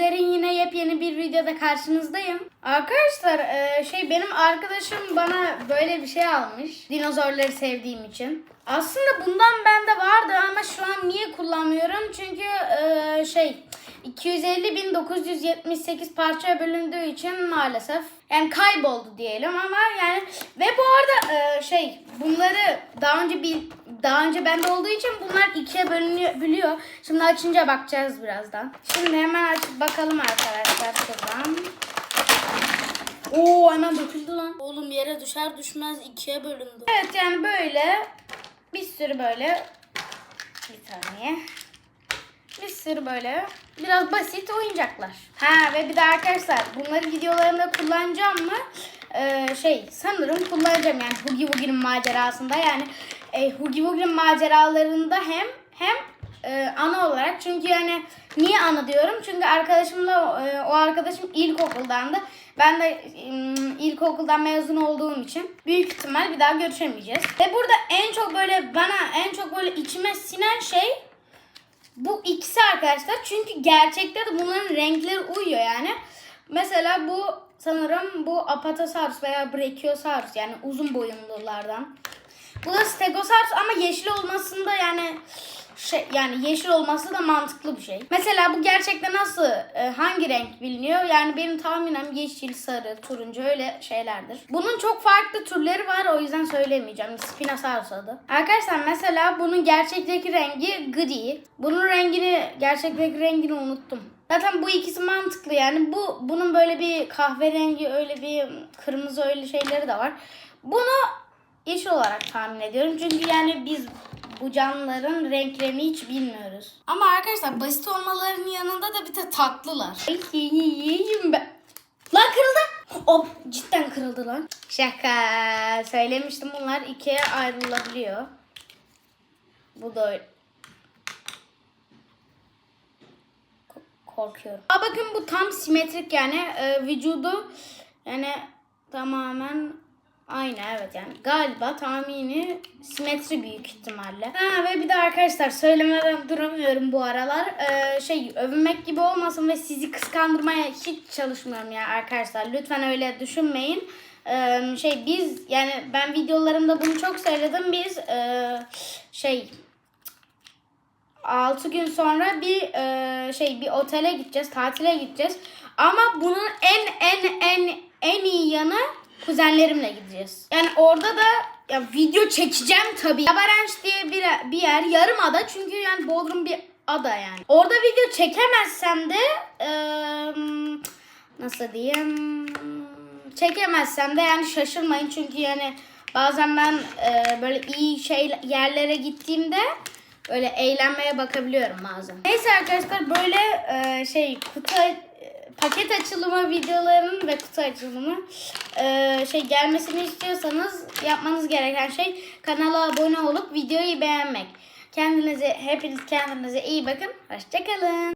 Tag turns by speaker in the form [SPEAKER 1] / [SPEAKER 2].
[SPEAKER 1] Bizlerin yine yepyeni bir videoda karşınızdayım. Arkadaşlar e, şey benim arkadaşım bana böyle bir şey almış. Dinozorları sevdiğim için. Aslında bundan bende vardı ama şu an niye kullanmıyorum? Çünkü e, şey 250.978 parçaya bölündüğü için maalesef yani kayboldu diyelim ama yani ve bu arada e, şey bunları daha önce bir daha önce bende olduğu için bunlar ikiye bölünüyor biliyor. Şimdi açınca bakacağız birazdan. Şimdi hemen açıp bakalım arkadaşlar şuradan. Oo hemen döküldü lan.
[SPEAKER 2] Oğlum yere düşer düşmez ikiye bölündü.
[SPEAKER 1] Evet yani böyle bir sürü böyle bir saniye. Sürü böyle. Biraz basit oyuncaklar. Ha ve bir de arkadaşlar bunları videolarımda kullanacağım mı? Ee, şey sanırım kullanacağım yani Hugi Wugi'nin macerasında. Yani e, Hugi Wugi'nin maceralarında hem hem e, ana olarak. Çünkü yani niye ana diyorum? Çünkü arkadaşımla e, o arkadaşım ilkokuldandı ben de e, ilkokuldan mezun olduğum için büyük ihtimal bir daha görüşemeyeceğiz. Ve burada en çok böyle bana en çok böyle içime sinen şey bu ikisi arkadaşlar çünkü gerçekte de bunların renkleri uyuyor yani. Mesela bu sanırım bu Apatosaurus veya Brachiosaurus yani uzun boyunlulardan. Bu da Stegosaurus ama yeşil yani şey yani yeşil olması da mantıklı bir şey. Mesela bu gerçekten nasıl e, hangi renk biliniyor? Yani benim tahminim yeşil, sarı, turuncu öyle şeylerdir. Bunun çok farklı türleri var o yüzden söylemeyeceğim. Spinosaurus adı. Arkadaşlar mesela bunun gerçekteki rengi gri. Bunun rengini gerçekteki rengini unuttum. Zaten bu ikisi mantıklı yani. Bu bunun böyle bir kahverengi öyle bir kırmızı öyle şeyleri de var. Bunu yeşil olarak tahmin ediyorum. Çünkü yani biz bu canlıların renklerini hiç bilmiyoruz. Ama arkadaşlar basit olmalarının yanında da bir de tatlılar. Ay yiyeyim ben. Lan kırıldı. Hop cidden kırıldı lan. Şaka. Söylemiştim bunlar ikiye ayrılabiliyor. Bu da öyle. Ko- Korkuyorum. Aa bakın bu tam simetrik yani e, vücudu yani tamamen aynı evet yani galiba tahmini simetri büyük ihtimalle. Ha ve bir de arkadaşlar söylemeden duramıyorum bu aralar. Ee, şey övünmek gibi olmasın ve sizi kıskandırmaya hiç çalışmıyorum ya arkadaşlar. Lütfen öyle düşünmeyin. Ee, şey biz yani ben videolarımda bunu çok söyledim. Biz e, şey 6 gün sonra bir e, şey bir otele gideceğiz, tatile gideceğiz. Ama bunun en en en en iyi yanı kuzenlerimle gideceğiz. Yani orada da ya video çekeceğim tabii. Yabarenç diye bir, bir yer yarım ada çünkü yani Bodrum bir ada yani. Orada video çekemezsem de e, nasıl diyeyim çekemezsem de yani şaşırmayın çünkü yani bazen ben e, böyle iyi şey yerlere gittiğimde Böyle eğlenmeye bakabiliyorum bazen. Neyse arkadaşlar böyle e, şey kutu paket açılımı videolarının ve kutu açılımı e, şey gelmesini istiyorsanız yapmanız gereken şey kanala abone olup videoyu beğenmek. Kendinize hepiniz kendinize iyi bakın. Hoşçakalın.